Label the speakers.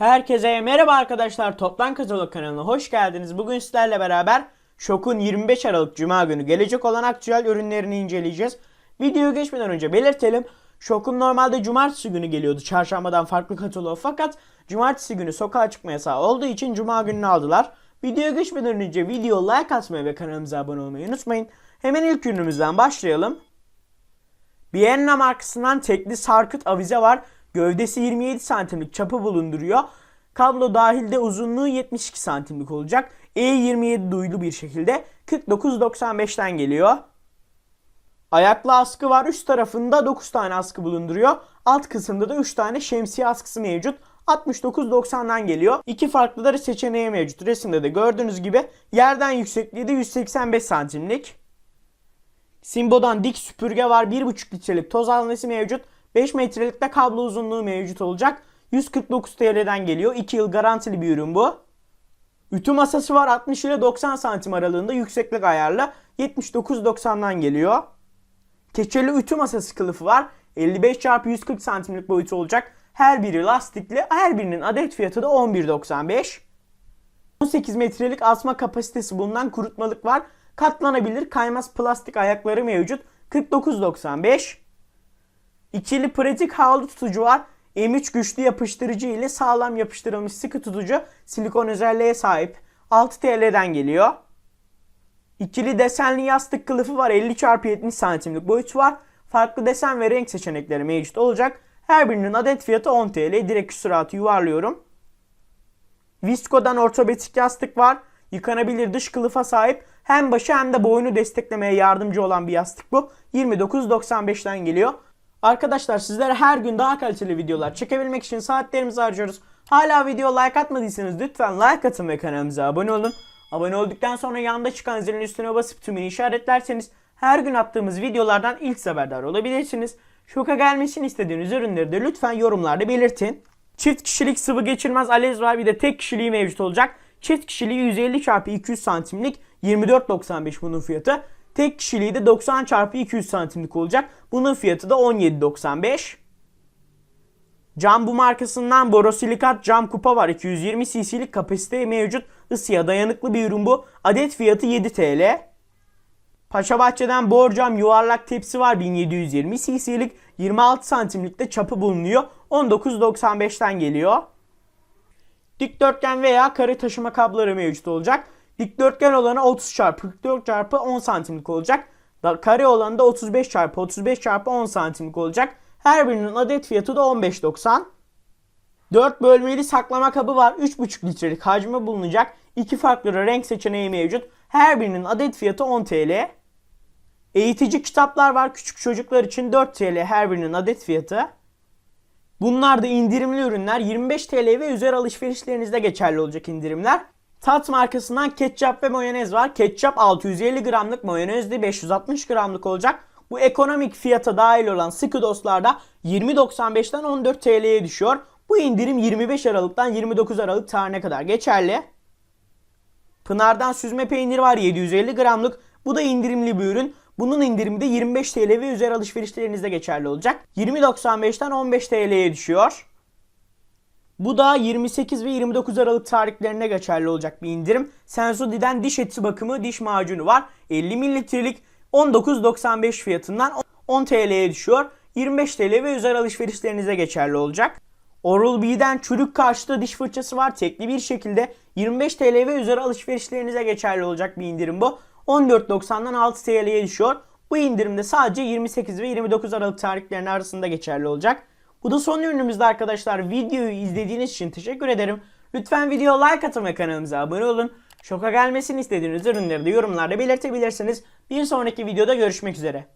Speaker 1: Herkese merhaba arkadaşlar. Toplan Katalog kanalına hoş geldiniz. Bugün sizlerle beraber Şok'un 25 Aralık Cuma günü gelecek olan aktüel ürünlerini inceleyeceğiz. Videoya geçmeden önce belirtelim. Şok'un normalde cumartesi günü geliyordu çarşambadan farklı katalog fakat cumartesi günü sokağa çıkma yasağı olduğu için cuma gününü aldılar. Videoya geçmeden önce video like atmayı ve kanalımıza abone olmayı unutmayın. Hemen ilk ürünümüzden başlayalım. Bienna markasından tekli sarkıt avize var. Gövdesi 27 santimlik çapı bulunduruyor. Kablo dahilde uzunluğu 72 santimlik olacak. E27 duyulu bir şekilde 49.95'ten geliyor. Ayaklı askı var. Üst tarafında 9 tane askı bulunduruyor. Alt kısımda da 3 tane şemsiye askısı mevcut. 69.90'dan geliyor. İki farklı da seçeneği mevcut. Resimde de gördüğünüz gibi yerden yüksekliği de 185 santimlik. Simbo'dan dik süpürge var. 1,5 litrelik toz alnesi mevcut. 5 metrelik de kablo uzunluğu mevcut olacak. 149 TL'den geliyor. 2 yıl garantili bir ürün bu. Ütü masası var 60 ile 90 santim aralığında yükseklik ayarlı 79.90'dan geliyor. Keçeli ütü masası kılıfı var. 55 x 140 santimlik boyutu olacak. Her biri lastikli. Her birinin adet fiyatı da 11.95. 18 metrelik asma kapasitesi bulunan kurutmalık var. Katlanabilir kaymaz plastik ayakları mevcut. 49.95. İkili pratik havlu tutucu var. M3 güçlü yapıştırıcı ile sağlam yapıştırılmış sıkı tutucu silikon özelliğe sahip. 6 TL'den geliyor. İkili desenli yastık kılıfı var. 50 x 70 santimlik boyutu var. Farklı desen ve renk seçenekleri mevcut olacak. Her birinin adet fiyatı 10 TL. Direkt küsuratı yuvarlıyorum. Visco'dan ortopedik yastık var. Yıkanabilir dış kılıfa sahip. Hem başı hem de boynu desteklemeye yardımcı olan bir yastık bu. 29.95'ten geliyor. Arkadaşlar sizlere her gün daha kaliteli videolar çekebilmek için saatlerimizi harcıyoruz. Hala video like atmadıysanız lütfen like atın ve kanalımıza abone olun. Abone olduktan sonra yanında çıkan zilin üstüne basıp tümünü işaretlerseniz her gün attığımız videolardan ilk haberdar olabilirsiniz. Şoka gelmesini istediğiniz ürünleri de lütfen yorumlarda belirtin. Çift kişilik sıvı geçirmez alez var bir de tek kişiliği mevcut olacak. Çift kişiliği 150 x 200 santimlik 24.95 bunun fiyatı. Tek kişiliği de 90 x 200 santimlik olacak. Bunun fiyatı da 17.95. Cam bu markasından borosilikat cam kupa var. 220 cc'lik kapasite mevcut. Isıya dayanıklı bir ürün bu. Adet fiyatı 7 TL. Paşabahçe'den borcam yuvarlak tepsi var 1720 cc'lik 26 santimlikte çapı bulunuyor. 19.95'ten geliyor. Dikdörtgen veya kare taşıma kabloları mevcut olacak. Dikdörtgen olanı 30 çarpı 44 çarpı 10 santimlik olacak. Kare olanı da 35 çarpı 35 çarpı 10 santimlik olacak. Her birinin adet fiyatı da 15.90. 4 bölmeli saklama kabı var. 3,5 litrelik hacmi bulunacak. İki farklı renk seçeneği mevcut. Her birinin adet fiyatı 10 TL. Eğitici kitaplar var. Küçük çocuklar için 4 TL her birinin adet fiyatı. Bunlar da indirimli ürünler. 25 TL ve üzeri alışverişlerinizde geçerli olacak indirimler. Tat markasından ketçap ve mayonez var. Ketçap 650 gramlık, mayonez de 560 gramlık olacak. Bu ekonomik fiyata dahil olan sıkı dostlarda 20.95'ten 14 TL'ye düşüyor. Bu indirim 25 Aralık'tan 29 Aralık tarihine kadar geçerli. Pınar'dan süzme peynir var 750 gramlık. Bu da indirimli bir ürün. Bunun indirimi de 25 TL ve üzeri alışverişlerinizde geçerli olacak. 20.95'ten 15 TL'ye düşüyor. Bu da 28 ve 29 Aralık tarihlerine geçerli olacak bir indirim. Sensody'den diş eti bakımı diş macunu var. 50 mililitrelik 19.95 fiyatından 10 TL'ye düşüyor. 25 TL ve üzeri alışverişlerinize geçerli olacak. Oral-B'den çürük karşıtı diş fırçası var. Tekli bir şekilde 25 TL ve üzeri alışverişlerinize geçerli olacak bir indirim bu. 14.90'dan 6 TL'ye düşüyor. Bu indirimde sadece 28 ve 29 Aralık tarihlerinin arasında geçerli olacak. Bu da son ürünümüzde arkadaşlar. Videoyu izlediğiniz için teşekkür ederim. Lütfen video like atın ve kanalımıza abone olun. Şoka gelmesini istediğiniz ürünleri de yorumlarda belirtebilirsiniz. Bir sonraki videoda görüşmek üzere.